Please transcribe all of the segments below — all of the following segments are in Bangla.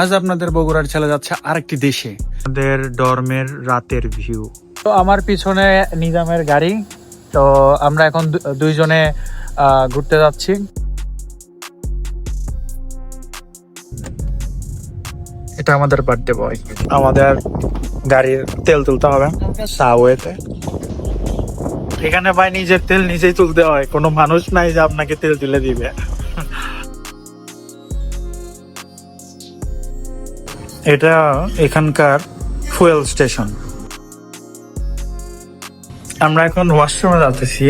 আজ আপনাদের বগুড়ার ছেলে যাচ্ছে আরেকটি দেশে। আমাদের ডরমের রাতের ভিউ। তো আমার পিছনে নিজামের গাড়ি। তো আমরা এখন দুইজনে ঘুরতে যাচ্ছি। এটা আমাদের বার্থডে বয় আমাদের গাড়ির তেল তুলতে হবে। সাওয়েতে। এখানে ভাই নিজের তেল নিজেই তুলতে হয়। কোনো মানুষ নাই যে আপনাকে তেল তুলে দিবে। এটা এখানকার ফুয়েল স্টেশন। আমরা এখন ওয়াশরুমে যাচ্ছি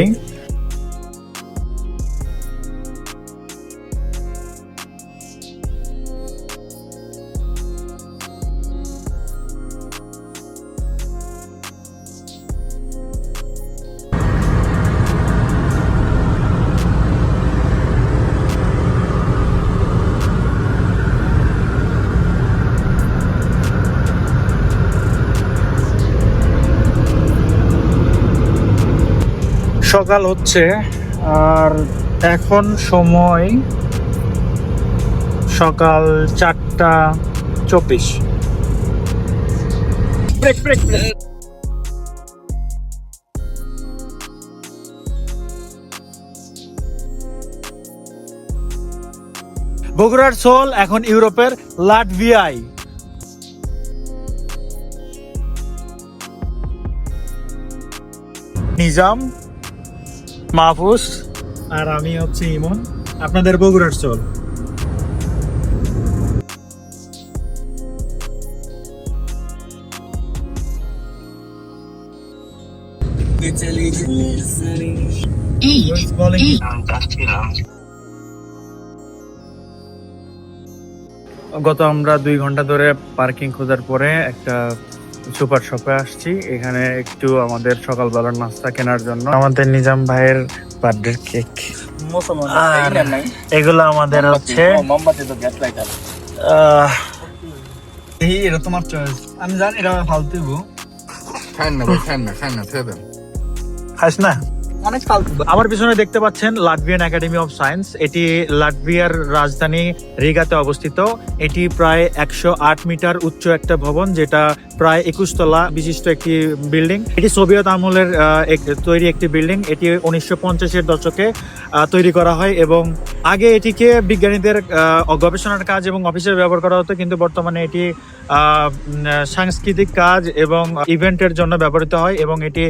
সকাল হচ্ছে আর এখন সময় সকাল চারটা চব্বিশ। বগুড়ার সোল এখন ইউরোপের লাটভিয়ায়। নিজাম মাহফুজ। আর আমি হচ্ছে ইমন। আপনাদের বগুড়ার চল। গত আমরা দুই ঘণ্টা ধরে পার্কিং খোঁজার পরে একটা সুপার শপে আসছি। এখানে একটু আমাদের সকালবেলার নাস্তা কেনার জন্য। আমাদের নিজাম ভাইয়ের বার্থডে কেক আর এগুলো আমাদের হচ্ছে এটা তোমার চয়েস আমি জানি এটা ফালতু খান না খান না খান না ছেড়ে দেন। খাস না? অনেক ফালতু। আমার পিছনে দেখতে পাচ্ছেন লাটভিয়ান একাডেমি অফ সায়েন্স এটি লাটভিয়ার রাজধানী রিগাতে অবস্থিত। এটি প্রায় একশো আট মিটার উচ্চ একটা ভবন যেটা প্রায় একুশ তলা বিশিষ্ট একটি বিল্ডিং। এটি সোভিয়েত আমলের তৈরি একটি বিল্ডিং। এটি উনিশশো পঞ্চাশের দশকে তৈরি করা হয় এবং আগে এটিকে বিজ্ঞানীদের গবেষণার কাজ এবং অফিসের ব্যবহার করা হতো কিন্তু বর্তমানে এটি সাংস্কৃতিক কাজ এবং ইভেন্টের জন্য ব্যবহৃত হয় এবং এটি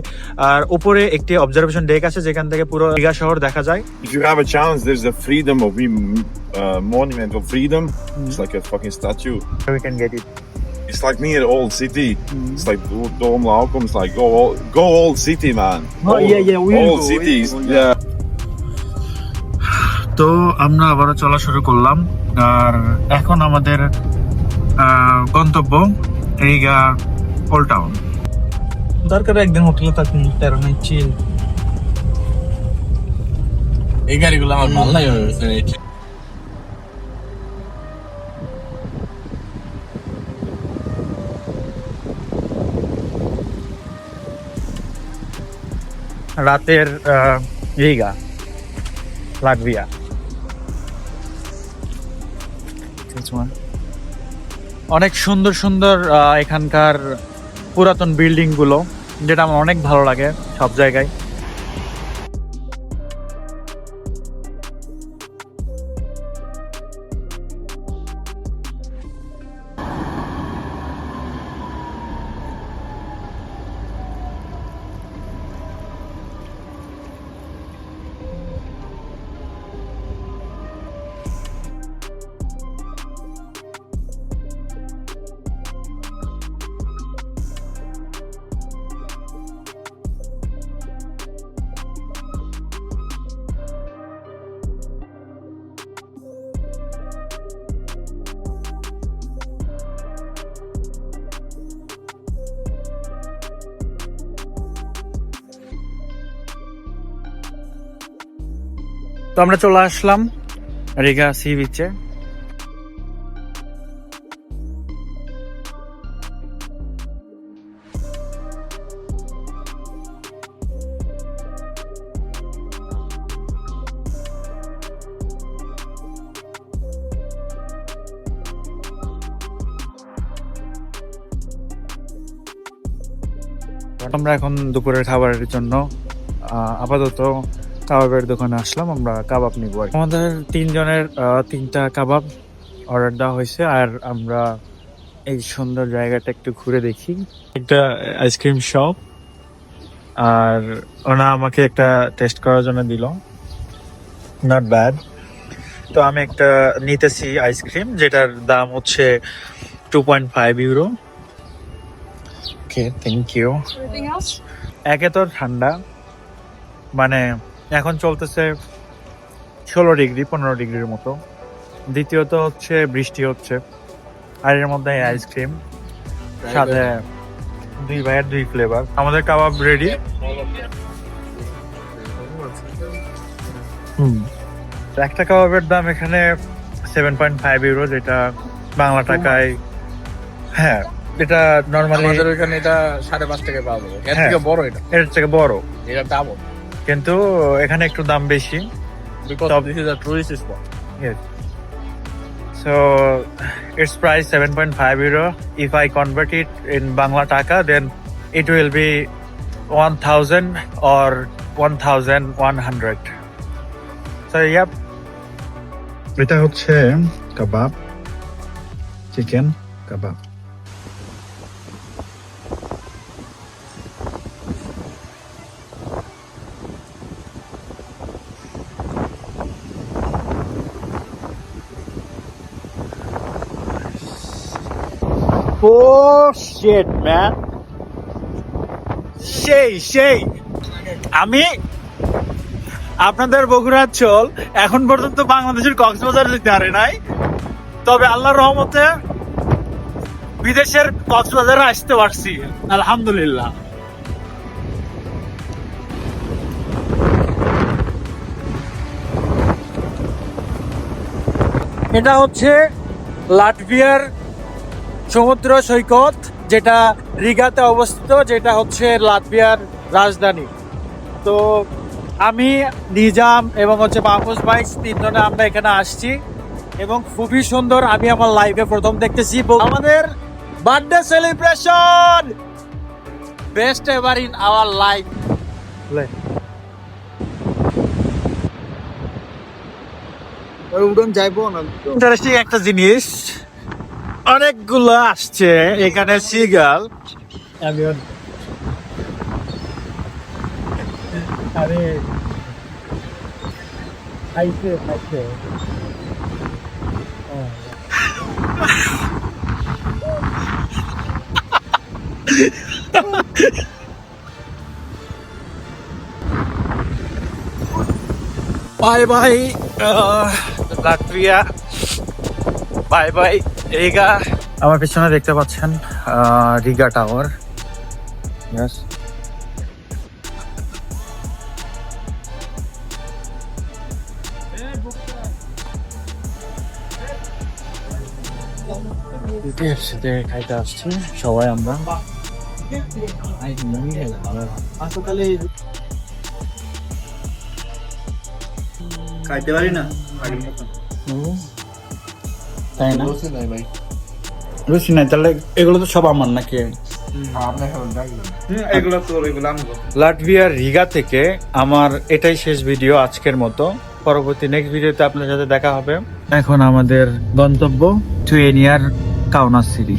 উপরে একটি অবজারভেশন ডেক আছে যেখান থেকে পুরো দীঘা শহর দেখা যায়। If you have a chance, there's the freedom of uh, monument of freedom. It's like a fucking statue. we can get it. It's like near old city. Mm. It's like Dom Laukum. It's like go all, go old city, man. Oh, Old- yeah, yeah, we'll old go, cities. we'll go, yeah. তো আমরা আবারও চলা শুরু করলাম আর এখন আমাদের আহ, গন্তব্য রিগা ওল্ড টাউন দরকার একদিন হোটেলে থাকুন তেরো নাই চিল এই গাড়িগুলো আমার ভালো লাগে রাতের ইয়েগা লাগবিয়া। লাটভিয়া অনেক সুন্দর সুন্দর এখানকার পুরাতন বিল্ডিংগুলো যেটা আমার অনেক ভালো লাগে সব জায়গায়। তো আমরা চলে আসলাম রেগা সি বিচে আমরা এখন দুপুরের খাবারের জন্য আপাতত কাবাবের দোকানে আসলাম আমরা কাবাব নিব আর আমাদের তিনজনের তিনটা কাবাব অর্ডার দেওয়া হয়েছে আর আমরা এই সুন্দর জায়গাটা একটু ঘুরে দেখি। একটা আইসক্রিম শপ আর ওনা আমাকে একটা টেস্ট করার জন্য দিল। নট ব্যাড তো আমি একটা নিতেছি আইসক্রিম যেটার দাম হচ্ছে two point five euro okay thank you একে তো ঠান্ডা মানে এখন চলতেছে ষোলো ডিগ্রি পনেরো ডিগ্রির মতো। দ্বিতীয়ত হচ্ছে বৃষ্টি হচ্ছে। আর এর মধ্যে আইসক্রিম সাথে দুই ভাইয়ের দুই ফ্লেভার আমাদের কাবাব রেডি হুম। একটা কাবাবের দাম এখানে সেভেন পয়েন্ট ফাইভ ইউরো যেটা বাংলা টাকায় হ্যাঁ এটা নর্মালি আমাদের এটা সাড়ে পাঁচ টাকা পাওয়া যাবে। এর হ্যাঁ। থেকে বড় এটা। এর থেকে বড়। এটা ডাবল কিন্তু এখানে একটু দাম বেশি। So it's price seven point five euro if I convert it in Bangla taka then it will be one thousand or one thousand one hundred so yup এটা হচ্ছে কাবাব চিকেন কাবাব। Oh man. সেই সেই আমি আপনাদের বগুড়ার চল এখন পর্যন্ত বাংলাদেশের কক্সবাজার যেতে পারে নাই। তবে আল্লাহর রহমতে বিদেশের কক্সবাজারে আসতে পারছি, আলহামদুলিল্লাহ। এটা হচ্ছে লাটভিয়ার সমুদ্র সৈকত যেটা রিগাতে অবস্থিত যেটা হচ্ছে লাটভিয়ার রাজধানী। তো আমি নিজাম এবং হচ্ছে মাহফুজ বাইক তিনজনে আমরা এখানে আসছি এবং খুবই সুন্দর আমি আমার লাইফে প্রথম দেখতেছি। আমাদের birthday celebration best ever in our life উড়ন যাইবো না। ইন্টারেস্টিং একটা জিনিস। অনেকগুলো আসছে। এখানে সিগাল। আরে। খাইছে খাইছে। Bye bye Latvia bye bye. Riga. আমার পিছনে দেখতে পাচ্ছেন আহ, রিগা টাওয়ার। Yes. খাইতে আসছি সবাই আমরা। খাইতে পারি না? তাই না? বুঝছি না তাহলে এগুলো তো সব আমার নাকি? এগুলো আনব লাটভিয়ার রিগা থেকে আমার এটাই শেষ ভিডিও আজকের মতো। পরবর্তী নেক্সট ভিডিওতে আপনার সাথে দেখা হবে। এখন আমাদের গন্তব্য টুয়েনিয়ার কাউনাস সিটি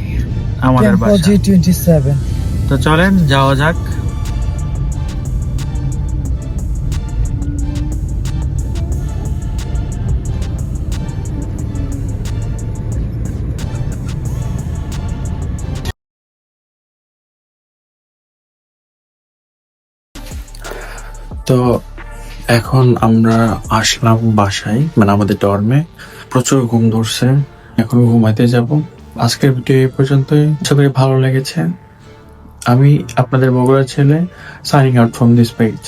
আমাদের বাসা। তো চলেন যাওয়া যাক। তো এখন আমরা আসলাম বাসায় মানে আমাদের ডর্মে প্রচুর ঘুম ধরছে, এখন ঘুমাইতে যাব। আজকের ভিডিও এই পর্যন্তই। সবাই ভালো লেগেছে। আমি আপনাদের বগুড়া ছেলে signing out from this page